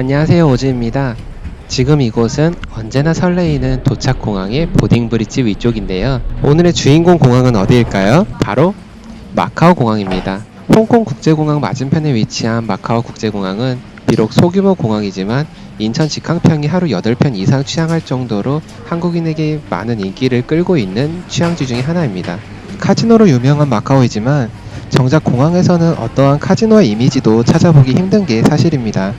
안녕하세요 오즈입니다. 지금 이곳은 언제나 설레이는 도착 공항의 보딩 브릿지 위쪽인데요. 오늘의 주인공 공항은 어디일까요? 바로 마카오 공항입니다. 홍콩 국제공항 맞은편에 위치한 마카오 국제공항은 비록 소규모 공항이지만 인천 직항평이 하루 8편 이상 취항할 정도로 한국인에게 많은 인기를 끌고 있는 취항지 중의 하나입니다. 카지노로 유명한 마카오이지만 정작 공항에서는 어떠한 카지노의 이미지도 찾아보기 힘든 게 사실입니다.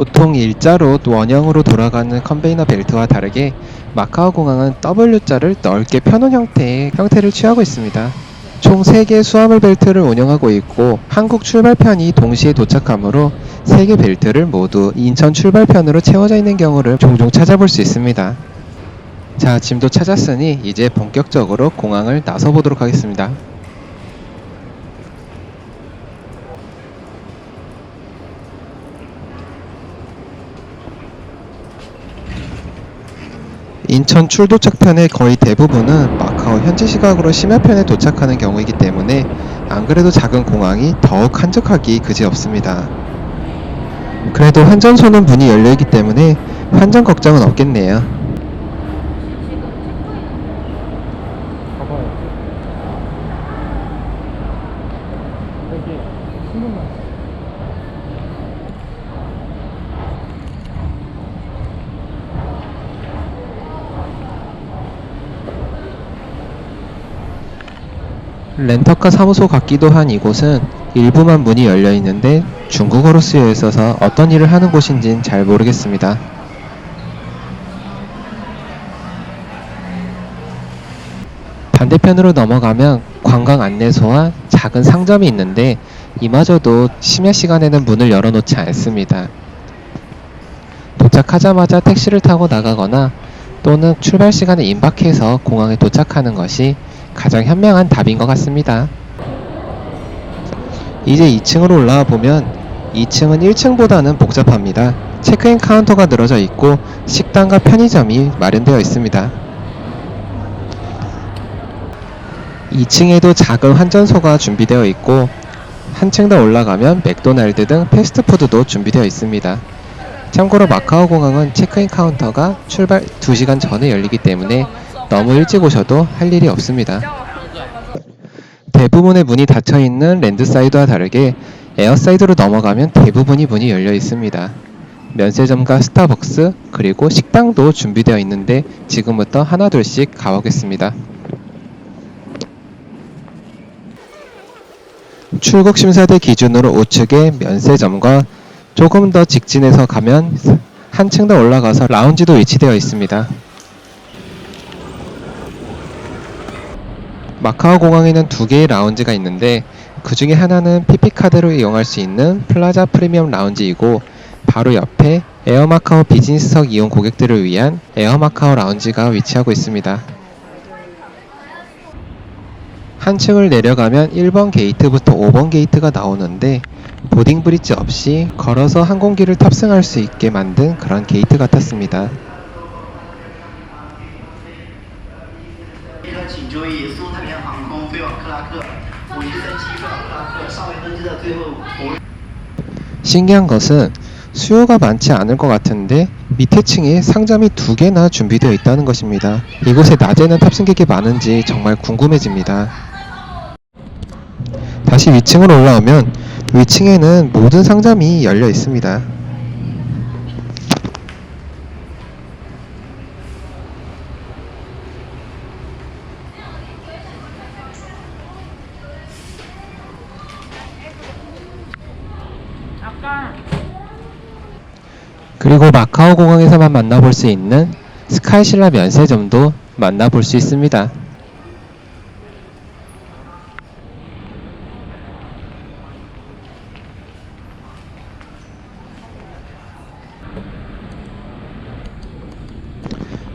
보통 일자로 원형으로 돌아가는 컨베이너 벨트와 다르게 마카오 공항은 W자를 넓게 펴놓은 형태의 형태를 취하고 있습니다. 총 3개의 수화물 벨트를 운영하고 있고 한국 출발편이 동시에 도착하므로 3개 벨트를 모두 인천 출발편으로 채워져 있는 경우를 종종 찾아볼 수 있습니다. 자, 짐도 찾았으니 이제 본격적으로 공항을 나서 보도록 하겠습니다. 인천 출도착편의 거의 대부분은 마카오 현지 시각으로 심야편에 도착하는 경우이기 때문에 안 그래도 작은 공항이 더욱 한적하기 그지없습니다. 그래도 환전소는 문이 열려있기 때문에 환전 걱정은 없겠네요. 봐봐요. 여기 신문만. 렌터카 사무소 같기도 한 이곳은 일부만 문이 열려 있는데 중국어로 쓰여 있어서 어떤 일을 하는 곳인진 잘 모르겠습니다. 반대편으로 넘어가면 관광 안내소와 작은 상점이 있는데 이마저도 심야 시간에는 문을 열어놓지 않습니다. 도착하자마자 택시를 타고 나가거나 또는 출발 시간에 임박해서 공항에 도착하는 것이 가장 현명한 답인 것 같습니다. 이제 2층으로 올라와 보면 2층은 1층보다는 복잡합니다. 체크인 카운터가 늘어져 있고 식당과 편의점이 마련되어 있습니다. 2층에도 작은 환전소가 준비되어 있고 한층 더 올라가면 맥도날드 등 패스트푸드도 준비되어 있습니다. 참고로 마카오 공항은 체크인 카운터가 출발 2시간 전에 열리기 때문에 너무 일찍 오셔도 할 일이 없습니다. 대부분의 문이 닫혀 있는 랜드사이드와 다르게 에어사이드로 넘어가면 대부분이 문이 열려 있습니다. 면세점과 스타벅스 그리고 식당도 준비되어 있는데 지금부터 하나둘씩 가보겠습니다. 출국 심사대 기준으로 우측에 면세점과 조금 더 직진해서 가면 한층 더 올라가서 라운지도 위치되어 있습니다. 마카오 공항에는 두 개의 라운지가 있는데 그 중에 하나는 PP카드로 이용할 수 있는 플라자 프리미엄 라운지이고 바로 옆에 에어마카오 비즈니스석 이용 고객들을 위한 에어마카오 라운지가 위치하고 있습니다. 한층을 내려가면 1번 게이트부터 5번 게이트가 나오는데 보딩 브릿지 없이 걸어서 항공기를 탑승할 수 있게 만든 그런 게이트 같았습니다. 注意，苏太平洋航空飞往克拉克，我是登机飞往克拉克，尚未登机的最后五位。 신기한 것은 수요가 많지 않을 것 같은데 밑에 층에 상점이 두 개나 준비되어 있다는 것입니다. 이곳에 낮에는 탑승객이 많은지 정말 궁금해집니다. 다시 위층으로 올라오면 위층에는 모든 상점이 열려 있습니다. 그리고 마카오 공항에서만 만나볼 수 있는 스카이신라 면세점도 만나볼 수 있습니다.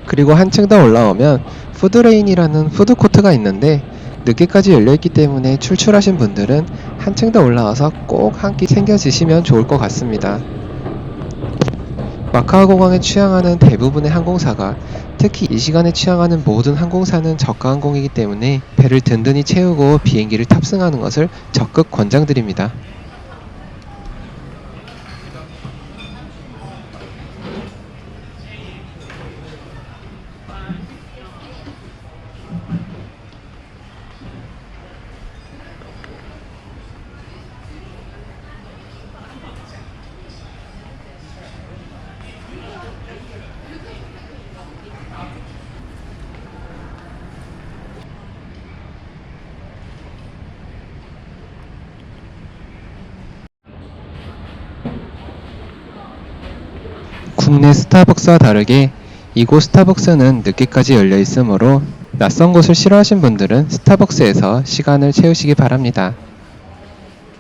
그리고 한층 더 올라오면 푸드레인이라는 푸드코트가 있는데 늦게까지 열려있기 때문에 출출하신 분들은 한층 더 올라와서 꼭 한 끼 챙겨 드시면 좋을 것 같습니다. 마카오 공항에 취항하는 대부분의 항공사가 특히 이 시간에 취항하는 모든 항공사는 저가 항공이기 때문에 배를 든든히 채우고 비행기를 탑승하는 것을 적극 권장드립니다. 국내 스타벅스와 다르게 이곳 스타벅스는 늦게까지 열려 있으므로 낯선 곳을 싫어하신 분들은 스타벅스에서 시간을 채우시기 바랍니다.